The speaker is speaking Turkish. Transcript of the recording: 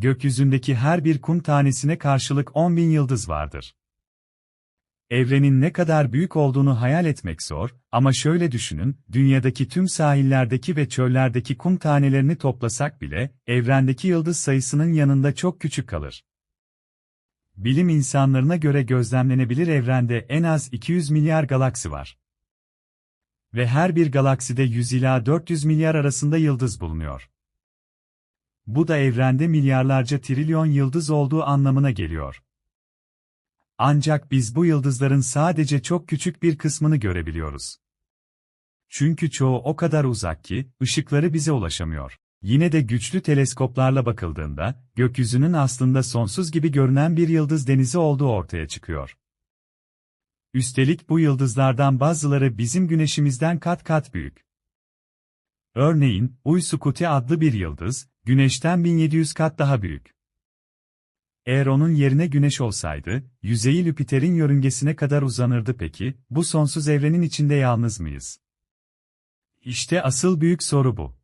Gökyüzündeki her bir kum tanesine karşılık 10 bin yıldız vardır. Evrenin ne kadar büyük olduğunu hayal etmek zor, ama şöyle düşünün, dünyadaki tüm sahillerdeki ve çöllerdeki kum tanelerini toplasak bile, evrendeki yıldız sayısının yanında çok küçük kalır. Bilim insanlarına göre gözlemlenebilir evrende en az 200 milyar galaksi var. Ve her bir galakside 100 ila 400 milyar arasında yıldız bulunuyor. Bu da evrende milyarlarca trilyon yıldız olduğu anlamına geliyor. Ancak biz bu yıldızların sadece çok küçük bir kısmını görebiliyoruz. Çünkü çoğu o kadar uzak ki, ışıkları bize ulaşamıyor. Yine de güçlü teleskoplarla bakıldığında, gökyüzünün aslında sonsuz gibi görünen bir yıldız denizi olduğu ortaya çıkıyor. Üstelik bu yıldızlardan bazıları bizim güneşimizden kat kat büyük. Örneğin, Uy-Sukhuti adlı bir yıldız, güneşten 1700 kat daha büyük. Eğer onun yerine güneş olsaydı, yüzeyi Jüpiter'in yörüngesine kadar uzanırdı peki, bu sonsuz evrenin içinde yalnız mıyız? İşte asıl büyük soru bu.